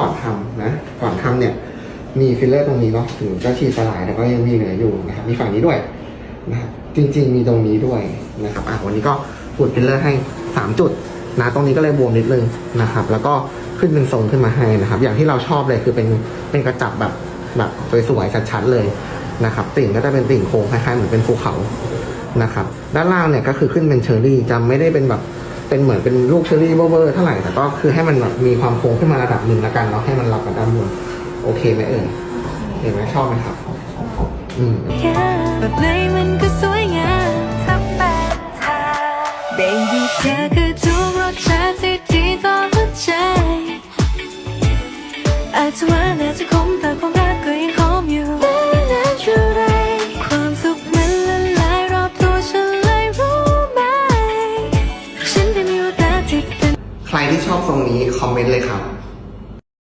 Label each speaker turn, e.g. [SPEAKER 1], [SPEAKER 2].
[SPEAKER 1] ก่อนทำนะ ก่อนทำเนี่ยมีฟิลเลอร์ตรงนี้เนาะถึงจะฉีดสลายแต่ก็ยังมีเหลืออยู่นะครับมีฝั่งนี้ด้วยนะครับจริง ๆ มีตรงนี้ด้วยนะครับอะวันนี้ก็ปูดฟิลเลอร์ให้สามจุดนะตรงนี้ก็เลยบวมนิดนึงนะครับ แล้วก็ขึ้นเป็นทรงขึ้นมาให้นะครับ อย่างที่เราชอบเลยคือเป็นเป็นกระจับแบบแบบสวยๆชัดๆเลยนะครับ ติ่งก็จะเป็นติ่งโค้งคล้ายๆเหมือนเป็นภูเขานะครับ ด้านล่างเนี่ยก็คือขึ้นเป็นเชอร์รี่จะไม่ได้เป็นแบบ เป็นเหมือนเป็นลูกเชอร์รี่เวอร์ๆเท่าไหร่แต่ก็คือให้มันแบบมีความโค้งขึ้นมาระดับหนึ่งแล้วกันเนาะให้มันรับกับด้านบนโอเคไหมเอ่ยเห็นไหมชอบไหมครับอืม
[SPEAKER 2] แบบไหนมันก็สวยงามถ้าเป็นเธอ Baby เธอคือทุกรสชาติที่ดีต่อหัวใจอาจจะหวานอาจจะขมแต่ความ
[SPEAKER 1] ที่ชอบทรงนี้คอมเมนต์เลยครับ